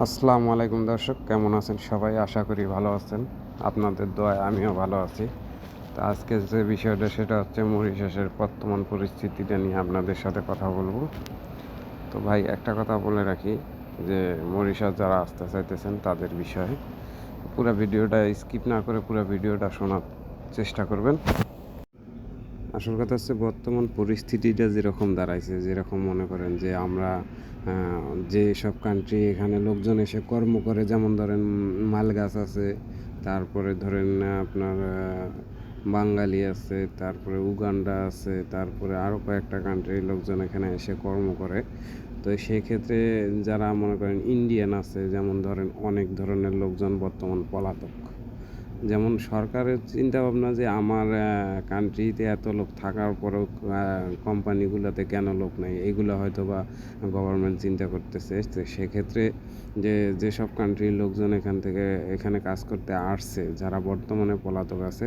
আসসালামু আলাইকুম দর্শক, কেমন আছেন সবাই? আশা করি ভালো আছেন। আপনাদের দোয়ায় আমিও ভালো আছি। তো আজকে যে বিষয়টা, সেটা হচ্ছে মরিশাসের বর্তমান পরিস্থিতিটা নিয়ে আপনাদের সাথে কথা বলব। তো ভাই, একটা কথা বলে রাখি যে, মরিশাস যারা আসতে চাইতেছেন তাদের বিষয়ে। পুরো ভিডিওটা স্কিপ না করে পুরো ভিডিওটা শোনার চেষ্টা করবেন। আসল কথা হচ্ছে বর্তমান পরিস্থিতিটা যেরকম দাঁড়াইছে, যেরকম মনে করেন যে আমরা যে সব কান্ট্রি এখানে লোকজন এসে কর্ম করে, যেমন ধরেন মাল গাছ আছে, তারপরে ধরেন আপনার বাঙালি আছে, তারপরে উগান্ডা আছে, তারপরে আরও কয়েকটা কান্ট্রির লোকজন এখানে এসে কর্ম করে। তো সেক্ষেত্রে যারা মনে করেন ইন্ডিয়ান আছে, যেমন ধরেন অনেক ধরনের লোকজন বর্তমান পলাতক। যেমন সরকারের চিন্তা ভাবনা যে আমার কান্ট্রিতে এত লোক থাকার পরেও কোম্পানিগুলোতে কেন লোক নেই? এগুলো হয়তো বা গভর্নমেন্ট চিন্তা করতেছে। সেক্ষেত্রে যে, যেসব কান্ট্রির লোকজন এখান থেকে, এখানে কাজ করতে আসছে, যারা বর্তমানে পলাতক আছে,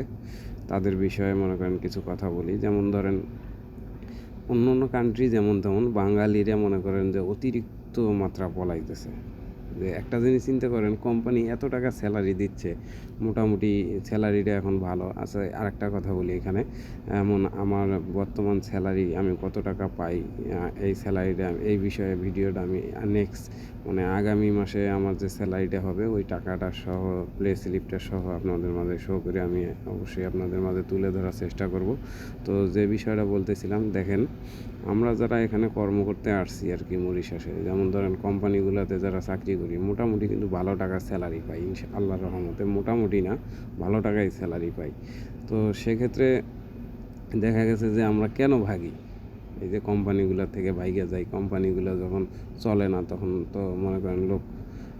তাদের বিষয়ে মনে করেন কিছু কথা বলি। যেমন ধরেন অন্য অন্য কান্ট্রি যেমন তেমন, বাঙালিরা মনে করেন যে অতিরিক্ত মাত্রা পলাইতেছে। যে একটা জিনিস চিন্তা করেন কোম্পানি এত টাকা স্যালারি দিচ্ছে, মোটামুটি স্যালারিটা এখন ভালো। আচ্ছা আরেকটা কথা বলি এখানে। এমন আমার বর্তমান স্যালারি আমি কত টাকা পাই এই স্যালারিটা এই বিষয়ে ভিডিওটা আমি নেক্সট মানে আগামী মাসে আমার যে স্যালারিটা হবে, ওই টাকাটা সহ, প্লে স্লিপটা সহ আপনাদের মাঝে শো করে আমি অবশ্যই আপনাদের মাঝে তুলে ধরার চেষ্টা করব। তো যে বিষয়টা বলতেছিলাম, দেখেন, আমরা যারা এখানে কর্ম করতে আসছি আর কি মরিশাসে, যেমন ধরেন কোম্পানিগুলোতে যারা চাকরি করি, মোটামুটি কিন্তু ভালো টাকার স্যালারি পাই, ইনশা আল্লাহর রহমতে মোটামুটি না, ভালো টাকায় স্যালারি পাই। তো সেক্ষেত্রে দেখা গেছে যে আমরা কেন ভাগি? এই যে কোম্পানিগুলো থেকে ভাইগে যায় কোম্পানিগুলো যখন চলে না তখন তো মনে করেন লোক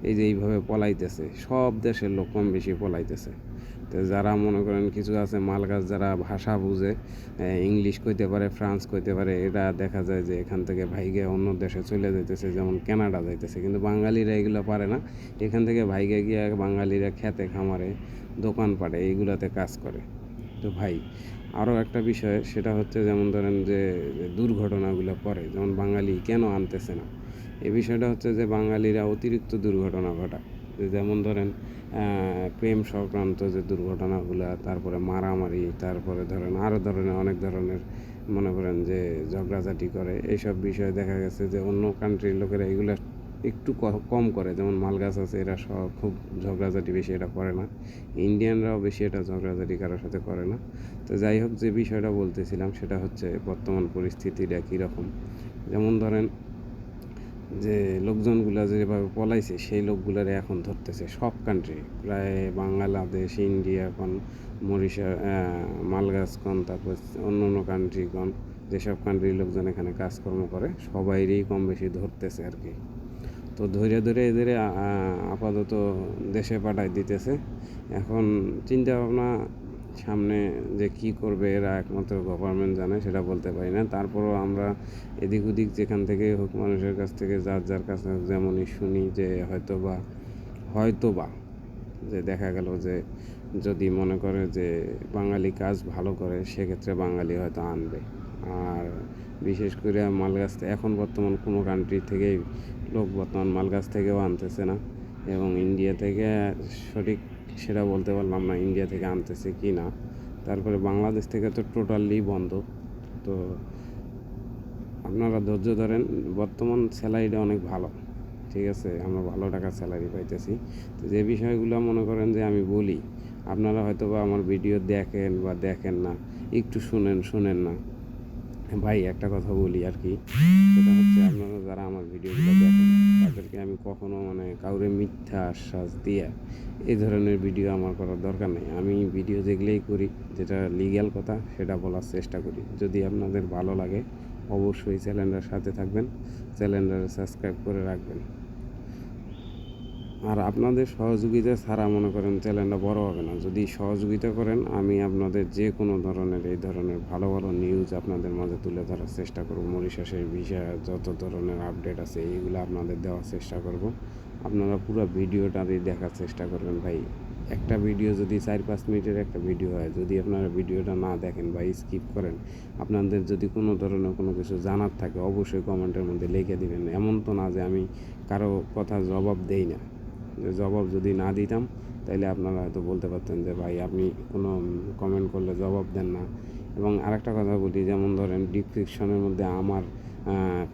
এই যে এইভাবে পলাইতেছে, সব দেশের লোক কম বেশি পলাইতেছে। তো যারা মনে করেন কিছু আছে, মালগাছ যারা ভাষা বুঝে ইংলিশ কইতে পারে, ফ্রান্স কইতে পারে, এটা দেখা যায় যে এখান থেকে ভাইগে অন্য দেশে চলে যাইতেছে, যেমন কানাডা যাইতেছে। কিন্তু বাঙালিরা এগুলো পারে না। এখান থেকে ভাইগে গিয়ে বাঙালিরা খেতে, খামারে দোকান পাটে এইগুলাতে কাজ করে। তো ভাই আরও একটা বিষয়, সেটা হচ্ছে যেমন ধরেন যে দুর্ঘটনাগুলো করে যেমন বাঙালি কেন আনতেছে না? এই বিষয়টা হচ্ছে যে, বাঙালিরা অতিরিক্ত দুর্ঘটনা ঘটায়। যেমন ধরেন প্রেম সংক্রান্ত যে দুর্ঘটনাগুলো, তারপরে মারামারি, তারপরে ধরেন আরও ধরনের, অনেক ধরনের, মনে করেন যে, ঝগড়াঝাটি করে, এইসব বিষয়ে দেখা গেছে যে, অন্য কান্ট্রির লোকেরা এগুলো একটু কম করে। যেমন মালগাছ আছে, এরা সব খুব ঝগড়াঝাটি বেশি এটা করে না। ইন্ডিয়ানরাও বেশি এটা ঝগড়াঝাটি কারোর সাথে করে না। তো যাই হোক, যে বিষয়টা বলতেছিলাম সেটা হচ্ছে বর্তমান পরিস্থিতিটা কীরকম। যেমন ধরেন যে লোকজনগুলো যেভাবে পলাইছে, সেই লোকগুলারে এখন ধরতেছে সব কান্ট্রি প্রায় বাংলাদেশ, ইন্ডিয়া, কোন মরিশা মালগাছ কোন, তারপর অন্য অন্য কান্ট্রি কোন, যেসব কান্ট্রির লোকজন এখানে কাজকর্ম করে, সবাইরই কম বেশি ধরতেছে আর কি তো ধরে ধরে এদের আপাতত দেশে পাঠাই দিতেছে। এখন চিন্তা ভাবনা সামনে যে কি করবে এরা একমাত্র গভর্নমেন্ট জানে, সেটা বলতে পারি না। তারপরও আমরা এদিক ওদিক যেখান থেকে হোক মানুষের কাছ থেকে, যার যার কাছে যেমনই শুনি যে হয়তো বা হয়তো বা যে দেখা গেল যে যদি মনে করে যে বাঙালি কাজ ভালো করে, সেক্ষেত্রে বাঙালি হয়তো আনবে। আর বিশেষ করে মালগাছ এখন বর্তমান কোনো কান্ট্রি থেকেই লোক বর্তমান মালগাছ থেকেও আনতেছে না। এবং ইন্ডিয়া থেকে সঠিক সেটা বলতে পারলাম না ইন্ডিয়া থেকে আনতেছে কি না। তারপরে বাংলাদেশ থেকে তো টোটালি বন্ধ। তো আপনারা ধৈর্য ধরেন, বর্তমান স্যালারিটা অনেক ভালো। ঠিক আছে, আমরা ভালো টাকার স্যালারি পাইতেছি। তো যে বিষয়গুলো মনে করেন যে আমি বলি, আপনারা হয়তো বা আমার ভিডিও দেখেন বা দেখেন না, একটু শুনেন শুনেন না। ভাই, একটা কথা বলি আর কি। সেটা হচ্ছে আপনারা যারা আমার ভিডিওগুলো দেখেন, তাদেরকে আমি কখনো মানে কাউরে মিথ্যা আশ্বাস দিয়ে এই ধরনের ভিডিও আমার করার দরকার নেই। আমি ভিডিও দেখলেই করি, যেটা লিগ্যাল কথা, সেটা বলার চেষ্টা করি। যদি আপনাদের ভালো লাগে, অবশ্যই চ্যানেলটার সাথে থাকবেন চ্যানেলটা সাবস্ক্রাইব করে রাখবেন। আর আপনাদের সহযোগিতা ছাড়া মনে করেন চ্যানেলটা বড় হবে না। যদি সহযোগিতা করেন, আমি আপনাদের যে কোনো ধরনের, এই ধরনের ভালো ভালো নিউজ আপনাদের মাঝে তুলে ধরার চেষ্টা করব। মরিশাসের বিষয়ে যত ধরনের আপডেট আছে, এইগুলো আপনাদের দেওয়ার চেষ্টা করব। আপনারা পুরো ভিডিওটা দেখার চেষ্টা করবেন, ভাই। একটা ভিডিও যদি চার পাঁচ মিনিটের একটা ভিডিও হয়, যদি আপনারা ভিডিওটা না দেখেন বা স্কিপ করেন, আপনাদের যদি কোনো ধরনের কোনো কিছু জানার থাকে, অবশ্যই কমেন্টের মধ্যে লিখে দিবেন। এমন তো না যে আমি কারও কথা জবাব দেই না। জবাব যদি না দিতাম তাহলে আপনারা হয়তো বলতে পারতেন যে, ভাই, আপনি কোনো কমেন্ট করলে জবাব দেন না। এবং আরেকটা কথা বলি, যেমন ধরেন ডিসক্রিপশনের মধ্যে আমার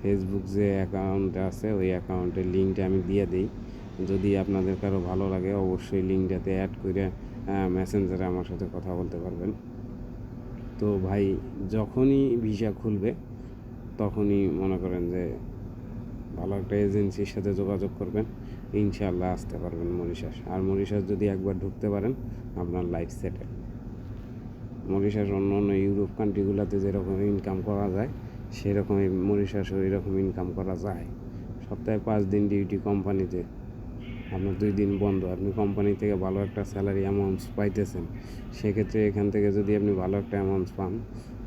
ফেসবুক যে অ্যাকাউন্ট আছে, ওই অ্যাকাউন্টের লিঙ্কটা আমি দিয়ে দিই। যদি আপনাদের কারও ভালো লাগে, অবশ্যই লিঙ্কটাতে অ্যাড করে মেসেঞ্জারে আমার সাথে কথা বলতে পারবেন। তো ভাই, যখনই ভিসা খুলবে, তখনই মনে করেন যে ভালো একটা এজেন্সির সাথে যোগাযোগ করবেন, ইনশাআল্লাহ আসতে পারবেন মরিশাস আর মরিশাস যদি একবার ঢুকতে পারেন, আপনার লাইফ সেটেল মরিশাস অন্য অন্য ইউরোপ কান্ট্রিগুলোতে যেরকম ইনকাম করা যায়, সেরকমই মরিশাসও এরকম ইনকাম করা যায়। সপ্তাহে পাঁচ দিন ডিউটি কোম্পানিতে আপনার দুই দিন বন্ধ, আপনি কোম্পানি থেকে ভালো একটা স্যালারি অ্যামাউন্টস পাইতেছেন, সেক্ষেত্রে এখান থেকে যদি আপনি ভালো একটা অ্যামাউন্টস পান,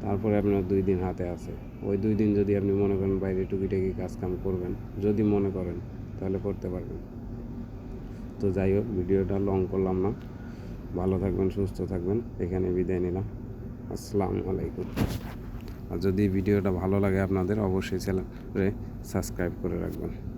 তারপরে আপনার দুই দিন হাতে আছে। ওই দুই দিন যদি আপনি মনে করেন বাইরে টুকিটাকি কাজ কাম করবেন, যদি মনে করেন, তাহলে করতে পারবেন। তো যাই হোক, ভিডিওটা লং করলাম না। ভালো থাকবেন, সুস্থ থাকবেন। এখানে বিদায় নিলাম। আসসালামু আলাইকুম। আর যদি ভিডিওটা ভালো লাগে আপনাদের, অবশ্যই চ্যানেলে সাবস্ক্রাইব করে রাখবেন।